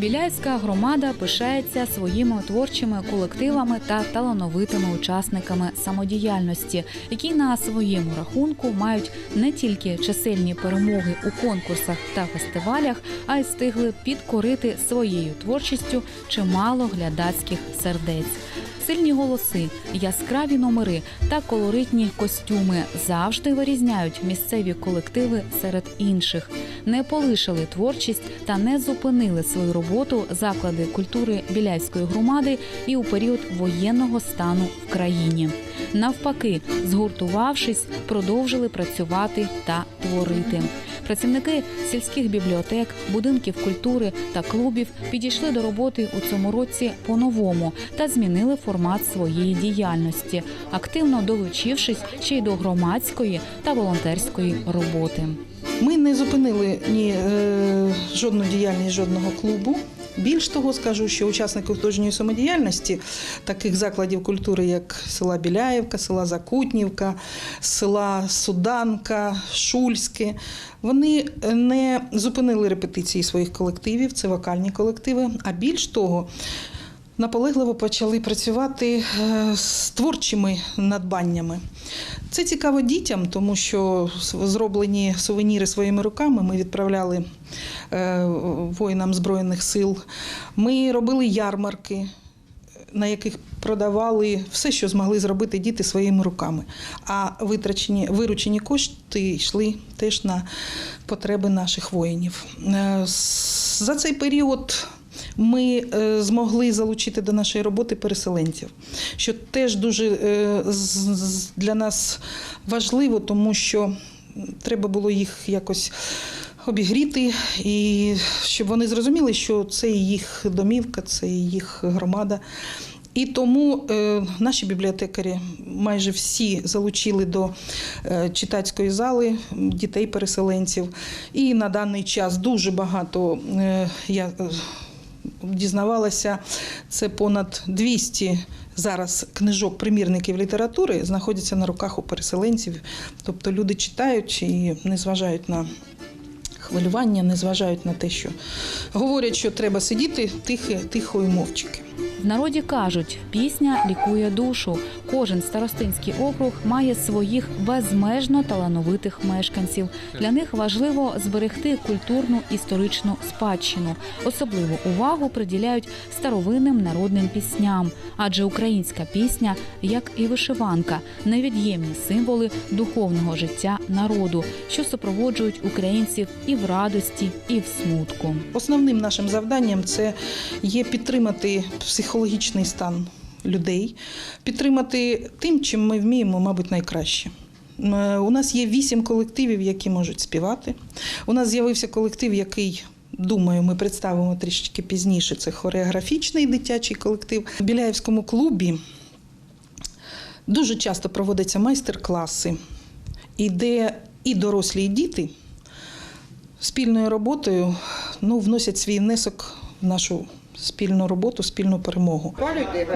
Біляйська громада пишається своїми творчими колективами та талановитими учасниками самодіяльності, які на своєму рахунку мають не тільки чисельні перемоги у конкурсах та фестивалях, а й встигли підкорити своєю творчістю чимало глядацьких сердець. Сильні голоси, яскраві номери та колоритні костюми завжди вирізняють місцеві колективи серед інших. Не полишили творчість та не зупинили свою роботу заклади культури Біляйської громади і у період воєнного стану в країні. Навпаки, згуртувавшись, продовжили працювати та творити. Працівники сільських бібліотек, будинків культури та клубів підійшли до роботи у цьому році по-новому та змінили формат своєї діяльності, активно долучившись ще й до громадської та волонтерської роботи. Ми не зупинили ні е, жодну діяльність жодного клубу. Більш того, скажу, що учасники художньої самодіяльності таких закладів культури, як села Біляєвка, села Закутнівка, села Суданка, Шульське, вони не зупинили репетиції своїх колективів, це вокальні колективи. А більш того, наполегливо почали працювати е, з творчими надбаннями. Це цікаво дітям, тому що зроблені сувеніри своїми руками ми відправляли е, воїнам Збройних сил. Ми робили ярмарки, на яких продавали все, що змогли зробити діти своїми руками. А витрачені, виручені кошти йшли теж на потреби наших воїнів. Е, За цей період ми е, змогли залучити до нашої роботи переселенців, що теж дуже е, для нас важливо, тому що треба було їх якось обігріти, і щоб вони зрозуміли, що це їх домівка, це їх громада. І тому е, наші бібліотекарі майже всі залучили до е, читацької зали дітей-переселенців. І на даний час дуже багато е, я е, дізнавалася, це понад 200 зараз книжок примірників літератури знаходяться на руках у переселенців. Тобто люди читають і не зважають на хвилювання, не зважають на те, що говорять, що треба сидіти тихо, тихо і мовчки. В народі кажуть, пісня лікує душу. Кожен старостинський округ має своїх безмежно талановитих мешканців. Для них важливо зберегти культурну історичну спадщину. Особливу увагу приділяють старовинним народним пісням, адже українська пісня, як і вишиванка, невід'ємні символи духовного життя народу, що супроводжують українців і в радості, і в смутку. Основним нашим завданням це є підтримати психологічний стан людей, підтримати тим, чим ми вміємо, мабуть, найкраще. Е, У нас є вісім колективів, які можуть співати. У нас з'явився колектив, який. Думаю, ми представимо трішечки пізніше. Це хореографічний дитячий колектив. В Біляєвському клубі дуже часто проводяться майстер-класи, і де і дорослі, і діти спільною роботою ну, вносять свій внесок в нашу спільну роботу, спільну перемогу.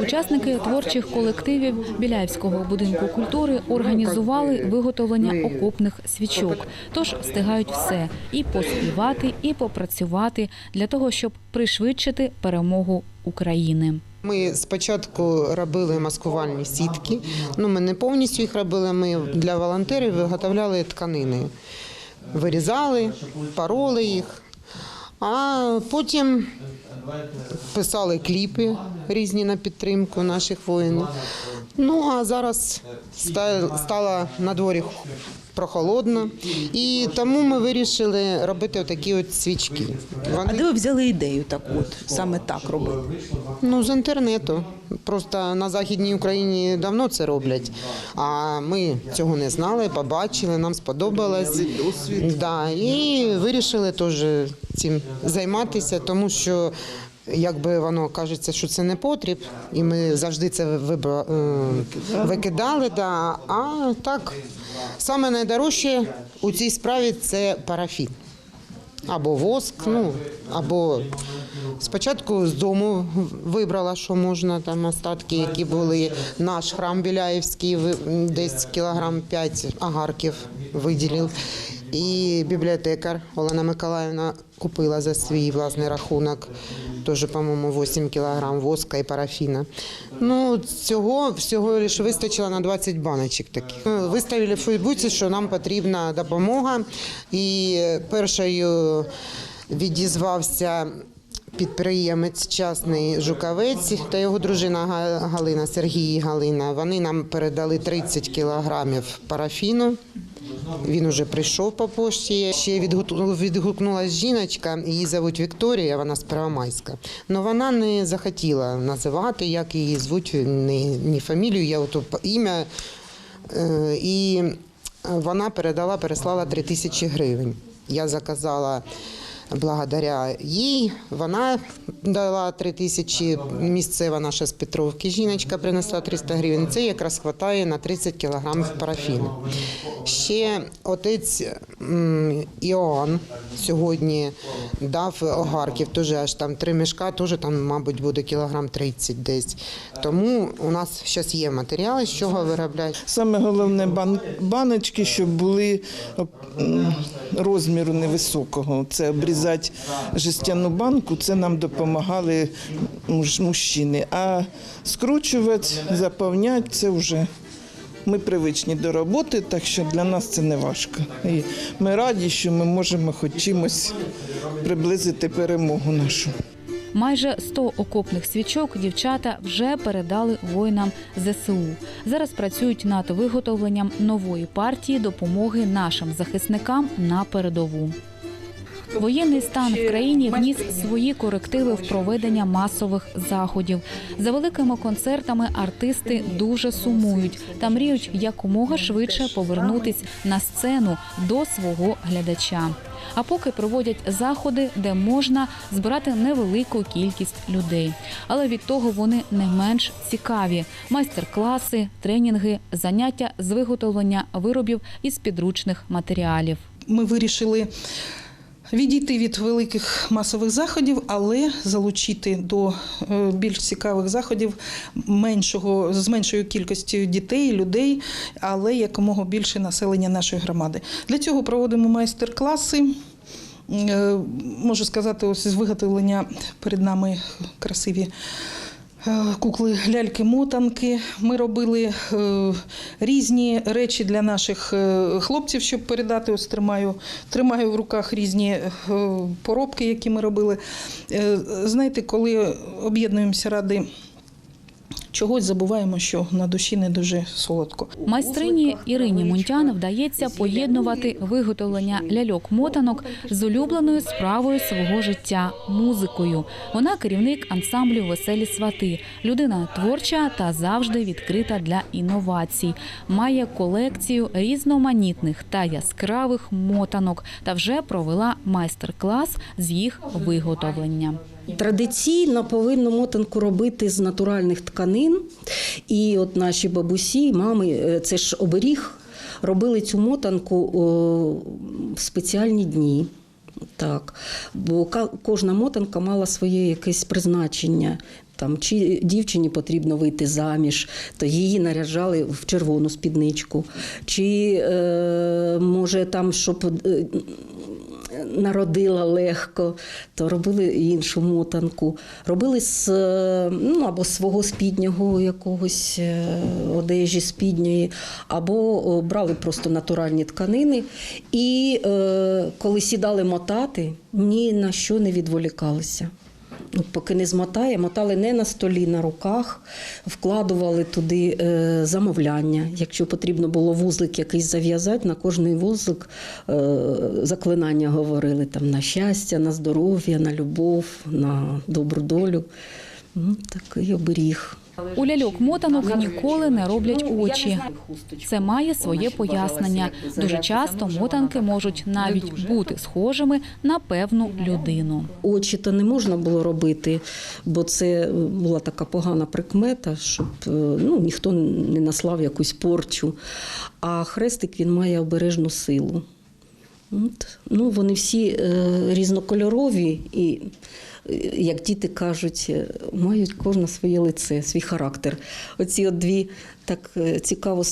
Учасники творчих колективів Біляївського будинку культури організували виготовлення окопних свічок. Тож встигають все і поспівати, і попрацювати для того, щоб пришвидшити перемогу України. Ми спочатку робили маскувальні сітки. Ну, ми не повністю їх робили. Ми для волонтерів виготовляли тканини, вирізали, пароли їх, а потім писали кліпи різні на підтримку наших воїнів. Ну а зараз ста- стало на дворі прохолодно, і тому ми вирішили робити такі от свічки. А де ви взяли ідею таку, от саме так робити? Ну, з інтернету. Просто на Західній Україні давно це роблять. А ми цього не знали, побачили, нам сподобалось. Да, і вирішили теж цим займатися, тому що. Якби воно кажеться, що це не потріб, і ми завжди це вибра... е, викидали. Да. А так, саме найдорожче у цій справі це парафін або воск, ну або спочатку з дому вибрала, що можна там остатки, які були. Наш храм Біляєвський десь кілограм 5 агарків виділив. І бібліотекар Олена Миколаївна купила за свій власний рахунок теж, по-моєму, 8 кілограм воска і парафіна. Ну, цього всього лише вистачило на 20 баночок таких. Виставили в Фейсбуці, що нам потрібна допомога. І першою відізвався підприємець частний Жукавець та його дружина Галина, Сергій Галина. Вони нам передали 30 кілограмів парафіну. Він уже прийшов по пошті. Ще відгукнулася жіночка, її звуть Вікторія, вона з Первомайська. Але вона не захотіла називати, як її звуть, ні, ні фамілію, я ото ім'я. Е, І вона передала, переслала 3 тисячі гривень. Я заказала благодаря їй. Вона дала 3 тисячі, місцева наша з Петровки. Жіночка принесла 300 гривень. Це якраз вистачає на 30 кілограмів парафіну. Ще отець Іоанн сьогодні дав огарків, теж аж там три мішка, теж там, мабуть, буде кілограм 30 десь. Тому у нас зараз є матеріали, з чого виробляють. Саме головне бан- баночки, щоб були розміру невисокого. Це обрізати жестяну банку, це нам допомагали мужчини. А скручувати, заповняти це вже ми привичні до роботи, так що для нас це не важко. І ми раді, що ми можемо хоч чимось приблизити перемогу нашу. Майже 100 окопних свічок дівчата вже передали воїнам ЗСУ. Зараз працюють над виготовленням нової партії допомоги нашим захисникам на передову. Воєнний стан в країні вніс свої корективи в проведення масових заходів. За великими концертами артисти дуже сумують та мріють якомога швидше повернутись на сцену до свого глядача. А поки проводять заходи, де можна збирати невелику кількість людей. Але від того вони не менш цікаві: майстер-класи, тренінги, заняття з виготовлення виробів із підручних матеріалів. Ми вирішили відійти від великих масових заходів, але залучити до е, більш цікавих заходів меншого з меншою кількістю дітей, людей, але якомога більше населення нашої громади. Для цього проводимо майстер-класи. Е, Можу сказати, ось з виготовлення перед нами красиві кукли ляльки-мотанки. Ми робили е, різні речі для наших е, хлопців, щоб передати. Ось тримаю, тримаю в руках різні е, поробки, які ми робили. Е, Знаєте, коли об'єднуємося ради чогось, забуваємо, що на душі не дуже солодко. Майстрині Ірині Мунтян вдається поєднувати виготовлення ляльок-мотанок з улюбленою справою свого життя музикою. Вона керівник ансамблю Веселі свати, людина творча та завжди відкрита для інновацій. Має колекцію різноманітних та яскравих мотанок та вже провела майстер-клас з їх виготовлення. Традиційно повинно мотанку робити з натуральних тканин. І от наші бабусі, мами, е, це ж оберіг, робили цю мотанку в спеціальні дні. Так, бо кожна мотанка мала своє якесь призначення. Там, чи дівчині потрібно вийти заміж, то її наряжали в червону спідничку. Чи е, може там, щоб е, народила легко, то робили іншу мотанку. Робили з е, ну, або свого спіднього якогось е, одежі спідньої, або брали просто натуральні тканини. І е, коли сідали мотати, ні на що не відволікалися. Ну, Поки не змотає, мотали не на столі, на руках, вкладували туди е, замовляння. Якщо потрібно було вузлик якийсь зав'язати, на кожний вузлик е, заклинання говорили там на щастя, на здоров'я, на любов, на добру долю. Ну, такий оберіг. У ляльок мотанок ніколи не роблять очі. Це має своє пояснення. Дуже часто мотанки можуть навіть бути схожими на певну людину. Очі то не можна було робити, бо це була така погана прикмета, щоб е, ну, ніхто не наслав якусь порчу. А хрестик він має обережну силу. Ну, вони всі е, різнокольорові і, е, як діти кажуть, е, мають кожне своє лице, свій характер. Оці от дві так цікаво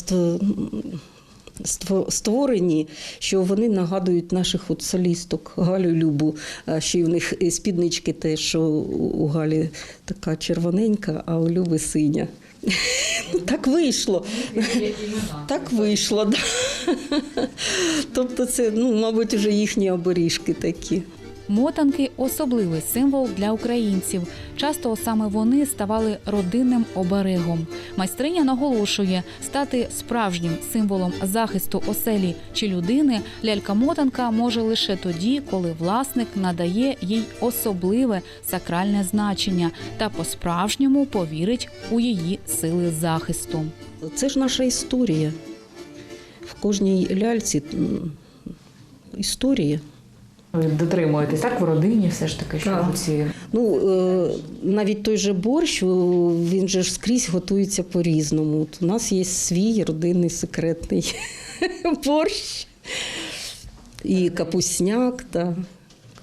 створені, що вони нагадують наших от солісток Галю Любу. А ще й в них спіднички теж, що у Галі така червоненька, а у Люби синя. Ну, Так вийшло. Так вийшло. Тобто це, ну, мабуть, вже їхні оберіжки такі. Мотанки особливий символ для українців. Часто саме вони ставали родинним оберегом. Майстриня наголошує, стати справжнім символом захисту оселі чи людини лялька-мотанка може лише тоді, коли власник надає їй особливе сакральне значення та по-справжньому повірить у її сили захисту. Це ж наша історія. В кожній ляльці історія. Ви дотримуєтесь так в родині, все ж таки, що Так. ці Ну, е, навіть той же борщ, він же ж скрізь готується по-різному. От у нас є свій родинний секретний борщ. І капусняк, та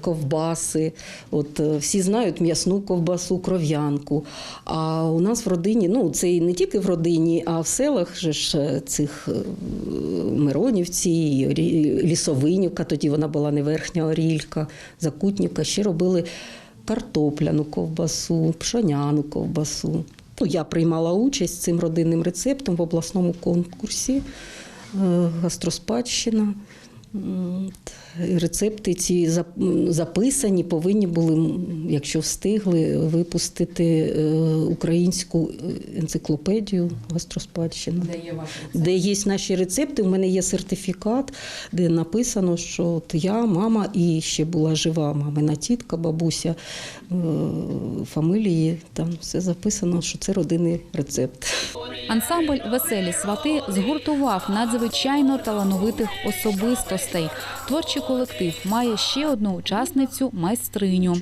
ковбаси. От е, всі знають м'ясну ковбасу, кров'янку. А у нас в родині, ну це і не тільки в родині, а в селах же ж е, цих е, Миронівці, Лісовинівка, тоді вона була не верхня Орілька, Закутнівка, ще робили картопляну ковбасу, пшоняну ковбасу. Ну, я приймала участь цим родинним рецептом в обласному конкурсі гастроспадщина. Рецепти ці записані, повинні були, якщо встигли, випустити е, українську е, енциклопедію гастроспадщина де є ваші де є наші рецепти. У мене є сертифікат, де написано, що от я, мама і ще була жива мамина тітка, бабуся е, фамилії. Там все записано, що це родинний рецепт. Ансамбль Веселі свати згуртував надзвичайно талановитих особистостей. Творчий колектив має ще одну учасницю майстриню.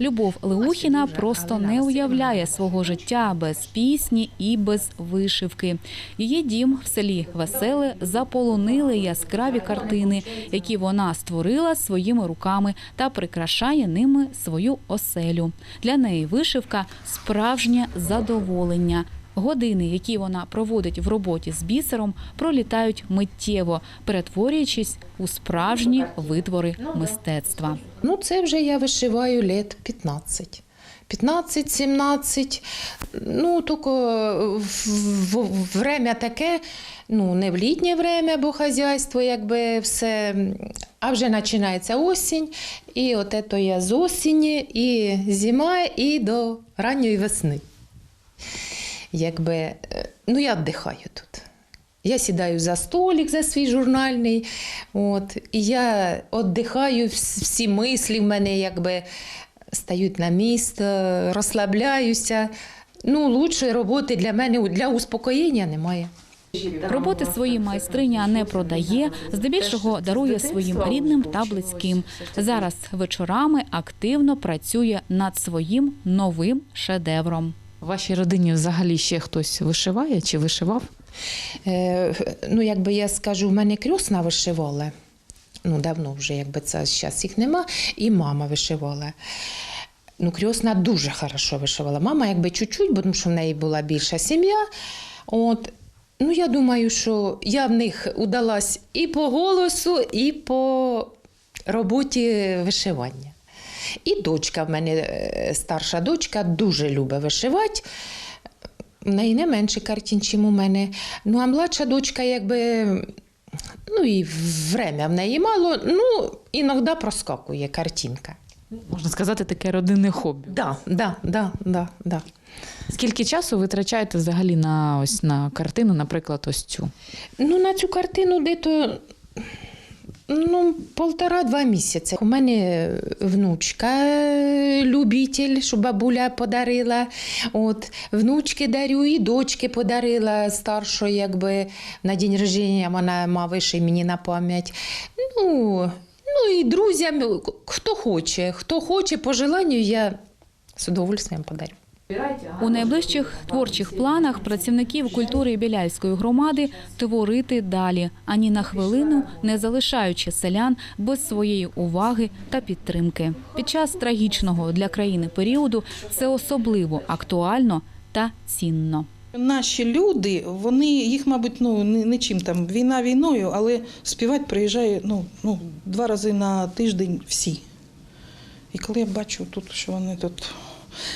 Любов Леухіна просто не уявляє свого життя без пісні і без вишивки. Її дім в селі Веселе заполонили яскраві картини, які вона створила своїми руками та прикрашає ними свою оселю. Для неї вишивка справжнє задоволення. Години, які вона проводить в роботі з бісером, пролітають миттєво, перетворюючись у справжні витвори мистецтва. Ну, це вже я вишиваю лет 15. 15-17. Ну, тільки в, время таке, ну, не в літнє время, бо хазяйство, якби все. А вже починається осінь, і от це я з осені, і зима, і до ранньої весни. Якби, е, ну, я віддихаю тут. Я сідаю за столик, за свій журнальний, от, і я віддихаю, всі мислі в мене якби стають на місце, розслабляюся. Ну, лучшої роботи для мене для успокоєння немає. Роботи свої майстриня не продає, здебільшого дарує своїм рідним та близьким. Зараз вечорами активно працює над своїм новим шедевром. В вашій родині взагалі ще хтось вишиває чи вишивав? Е, ну, якби я скажу, в мене крісна вишивала. Ну, давно вже, якби це зараз їх нема, і мама вишивала. Ну, крісна дуже хорошо вишивала. Мама, якби чуть-чуть, бо тому що в неї була більша сім'я. От. Ну, я думаю, що я в них удалась і по голосу, і по роботі вишивання. І дочка в мене, е, старша дочка, дуже любить вишивати. В неї не менше картин, чим у мене. Ну, а младша дочка, якби. Ну і время в неї мало, ну, іноді проскакує картинка. Можна сказати, таке родинне хобі. Да, да, да, да, да. Скільки часу витрачаєте взагалі на ось на картину, наприклад, ось цю? Ну, на цю картину де-то ну, полтора-два місяці. У мене внучка е, любитель, що бабуля подарила. От, внучки дарю і дочки подарила старшої, якби на день рождення вона мав ще мені на пам'ять. Ну, ну і друзям, хто хоче, хто хоче, по желанню я з удовольствием подарю. У найближчих творчих планах працівників культури Біляйської громади творити далі, ані на хвилину не залишаючи селян без своєї уваги та підтримки. Під час трагічного для країни періоду це особливо актуально та цінно. Наші люди, вони їх, мабуть, ну не, не чим там війна війною, але співати приїжджає ну, ну, два рази на тиждень всі. І коли я бачу тут, що вони тут.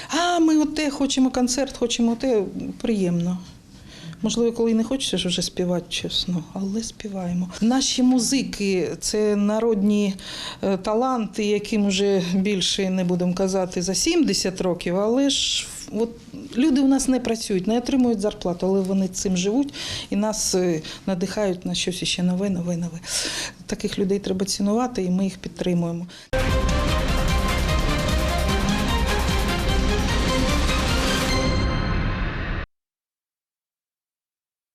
А, ми оте хочемо концерт, хочемо те, приємно. Можливо, коли не ж вже співати, чесно, але співаємо. Наші музики це народні е, таланти, яким вже більше не будемо казати за 70 років, але ж от люди у нас не працюють, не отримують зарплату, але вони цим живуть і нас е, надихають на щось ще нове, нове, нове. Таких людей треба цінувати, і ми їх підтримуємо.